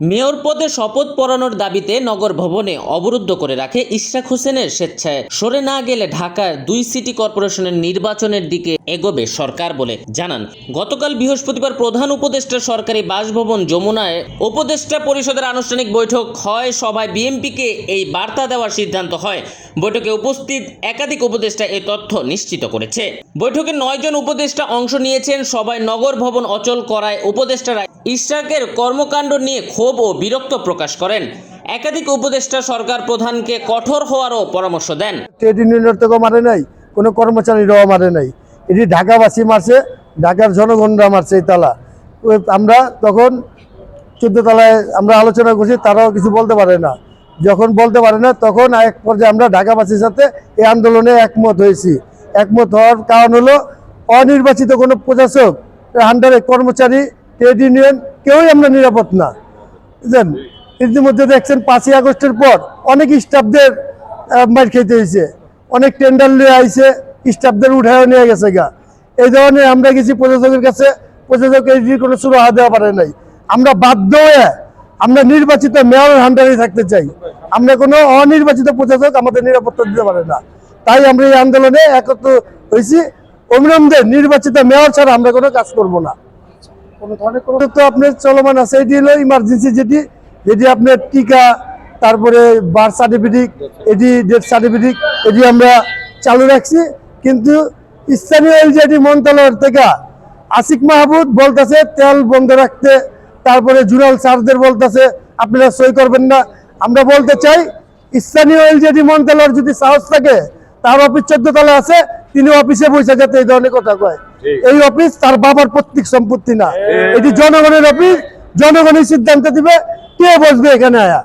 Mayor পদে শপথ পড়ানোর দাবিতে নগর ভবনে অবরুদ্ধ করে রাখে ইশরাক হোসেনের স্বেচ্ছায়। সরে না গেলে ঢাকার দুই সিটি কর্পোরেশনের নির্বাচনের দিকে এগোবে সরকার বলে জানান। গতকাল বৃহস্পতিবার প্রধান উপদেষ্টা সরকারি বাসভবন যমুনায় উপদেষ্টা পরিষদের আনুষ্ঠানিক বৈঠক হয়। সভায় বিএনপিকে এই বার্তা দেওয়ার সিদ্ধান্ত হয়। বৈঠকে উপস্থিত একাধিক উপদেষ্টা এই তথ্য নিশ্চিত করেছে। বৈঠকে নয়জন উপদেষ্টা অংশ নিয়েছেন। সবাই নগর ভবন অচল করায় উপদেষ্টারা ইশরাকের কর্মকাণ্ড নিয়ে ক্ষোভ ও বিরক্ত প্রকাশ করেন। একাধিক উপদেষ্টা সরকার প্রধানকে কঠোর হওয়ারও পরামর্শ দেন। ট্রেড ইউনিয়নের থেকেও মারে নাই, কোনো কর্মচারীরাও মারে নাই। এটি ঢাকাবাসী মারছে, ঢাকার জনগণরা মারছে এই তালা। আমরা তখন চোদ্দ তলায় আমরা আলোচনা করছি, তারাও কিছু বলতে পারে না। যখন বলতে পারে না, তখন এক পর্যায়ে আমরা ঢাকাবাসীর সাথে এই আন্দোলনে একমত হয়েছি। একমত হওয়ার কারণ হলো, অনির্বাচিত কোনো প্রশাসক আন্ডারে কর্মচারী ট্রেড ইউনিয়ন কেউই আমরা নিরাপদ না। বুঝলেন? ইতিমধ্যে দেখছেন পাঁচই আগস্টের পর অনেক স্টাফদের মার খেতে হয়েছে। অনেক টেন্ডার নিয়ে আইছে স্টাফদের উঠায় নিয়ে গেছে গা। এই ধরনের আমরা গেছি প্রশাসকের কাছে, প্রশাসক এই কোনো সুরাহা দেওয়া পারে নাই। আমরা বাধ্য হয়ে আমরা নির্বাচিত মেয়রের হান্ডারে থাকতে চাই। আমরা কোনো অনির্বাচিত প্রশাসক আমাদের নিরাপত্তা দিতে পারে না। তাই আমরা এই আন্দোলনে একত্র হয়েছি। অবিলম্বে নির্বাচিত মেয়র ছাড়া আমরা কোনো কাজ করব না। তো আপনার চলমান আছে এটি হলো ইমার্জেন্সি যেটি। যেটি আপনার টিকা তারপরে বার্থ সার্টিফিকেট এটি ডেথ সার্টিফিকেট এটি আমরা চালু রাখছি। কিন্তু স্থানীয় এলজিআইটি মন্ত্রণালয়ের থেকে আসিক মাহবুব বলতেছে তেল বন্ধ রাখতে তারপরে জুরাল স্যারদের বলতেছে আপনারা সই করবেন না। আমরা বলতে চাই স্থানীয় এলজিআইটি মন্ত্রণালয়ের যদি সাহস থাকে তার অফিস চোদ্দ তলা আছে তিনি অফিসে বসে যাতে এই ধরনের কথা কয়। এই অফিস তার বাবার প্রত্যেক সম্পত্তি না। এটি জনগণের অফিস জনগণের সিদ্ধান্ত দিবে কে বসবে এখানে আয়া।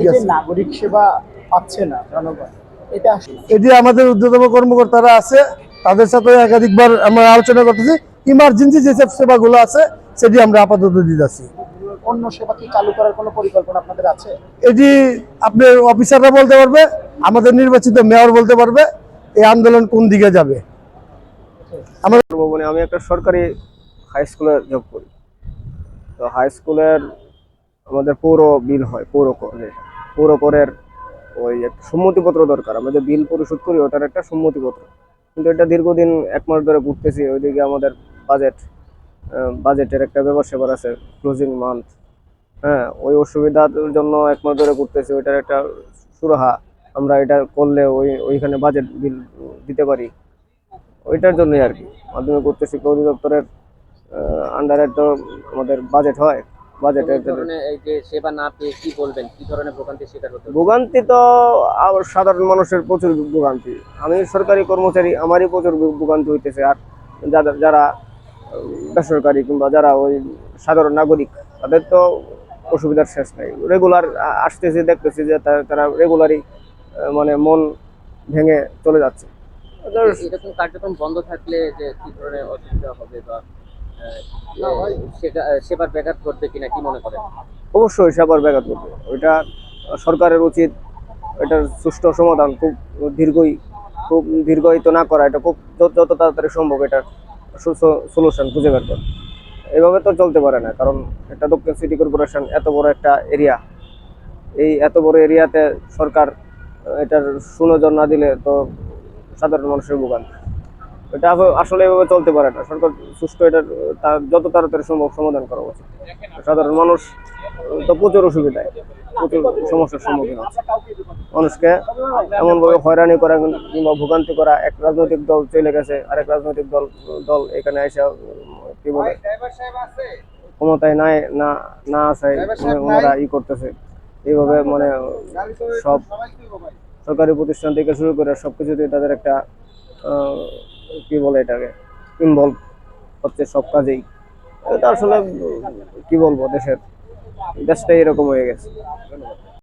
এই নাগরিক সেবা পাচ্ছে না জনগণ এটি আমাদের ঊর্ধ্বতম কর্মকর্তারা আছে তাদের সাথে একাধিকবার আমরা আলোচনা করতেছি। ইমার্জেন্সি যেসব সেবাগুলো আছে সেটি আমরা আপাতত দিতেছি অন্য সেবা কি চালু করার কোনো পরিকল্পনা আপনাদের আছে? এটি আপনার অফিসাররা বলতে পারবে আমাদের নির্বাচিত মেয়র বলতে পারবে এই আন্দোলন কোন দিকে যাবে। আমরা ভবনে আমি একটা সরকারি হাই স্কুলে জব করি। তো হাই স্কুলের আমাদের পৌর বিল হয় পৌর পৌর করের ওই একটা সম্মতিপত্র দরকার। আমরা যে বিল পরিশোধ করি ওটার একটা সম্মতিপত্র। কিন্তু এটা দীর্ঘদিন এক মাস ধরে ঘুরতেছি ওইদিকে আমাদের বাজেট বাজেটের একটা স্যাপার আছে ক্লোজিং মান্থ হ্যাঁ ওই অসুবিধার জন্য এক মাস ধরে ঘুরতেছি ওইটার একটা সুরাহা। আমরা এটা করলে ওই ওইখানে বাজেট বিল দিতে পারি। ওইটার জন্যই আর কি। মাধ্যমিক উচ্চ শিক্ষা অধিদপ্তরের আন্ডারে তো আমাদের বাজেট হয়। বাজেটের জন্য এই যে সেবা না পেয়ে কি বলবেন? কি ধরনের ভোগান্তির শিকার হতে ভোগান্তি তো সাধারণ মানুষের প্রচুর ভোগান্তি। আমি সরকারি কর্মচারী আমারই প্রচুর ভোগান্তি হইতেছে। আর যাদের যারা বেসরকারি কিংবা যারা ওই সাধারণ নাগরিক তাদের তো অসুবিধার শেষ নাই। রেগুলার আসতেছি দেখতেছি যে তারা রেগুলারই মানে মন ভেঙে চলে যাচ্ছে। এরকম কার্যক্রম বন্ধ থাকলে যে কি ধরনের অসুবিধা হবে বা সেবার ব্যাঘাত ঘটবে কিনা কি মনে করেন? অবশ্যই সেবার ব্যাঘাত করবে ওইটা সরকারের উচিত এটার সুষ্ঠু সমাধান খুব দীর্ঘই খুব দীর্ঘই তো না করা। এটা খুব যত তাড়াতাড়ি সম্ভব এটার সলিউশন খুঁজে বের করে। এভাবে তো চলতে পারে না, কারণ একটা দক্ষিণ সিটি কর্পোরেশন এত বড় একটা এরিয়া এই এত বড় এরিয়াতে সরকার, এটার সুনজর না দিলে তো সাধারণ মানুষের ভোগান এটা আসলে এভাবে চলতে পারে না। সরকার সুষ্ঠু এটার, তার যত তাড়াতাড়ি সম্ভব সমাধান করা উচিত। সাধারণ মানুষ তো প্রচুর অসুবিধায়, প্রচুর সমস্যার সম্মুখীন হচ্ছে। মানুষকে এমনভাবে হয়রানি করা কিংবা ভোগান্তি করা, এক রাজনৈতিক দল চলে গেছে, আরেক রাজনৈতিক দল দল এখানে এসে কি বলে, ক্ষমতায় নাই, না না আসায় ওনারা ই করতেছে। এইভাবে মানে সব সরকারি প্রতিষ্ঠান থেকে শুরু করে সবকিছুতে তাদের একটা কি বলে এটাকে? ইনভলভ হচ্ছে সব কাজেই। এটা আসলে, কি বলব, দেশের দেশটাই এরকম হয়ে গেছে।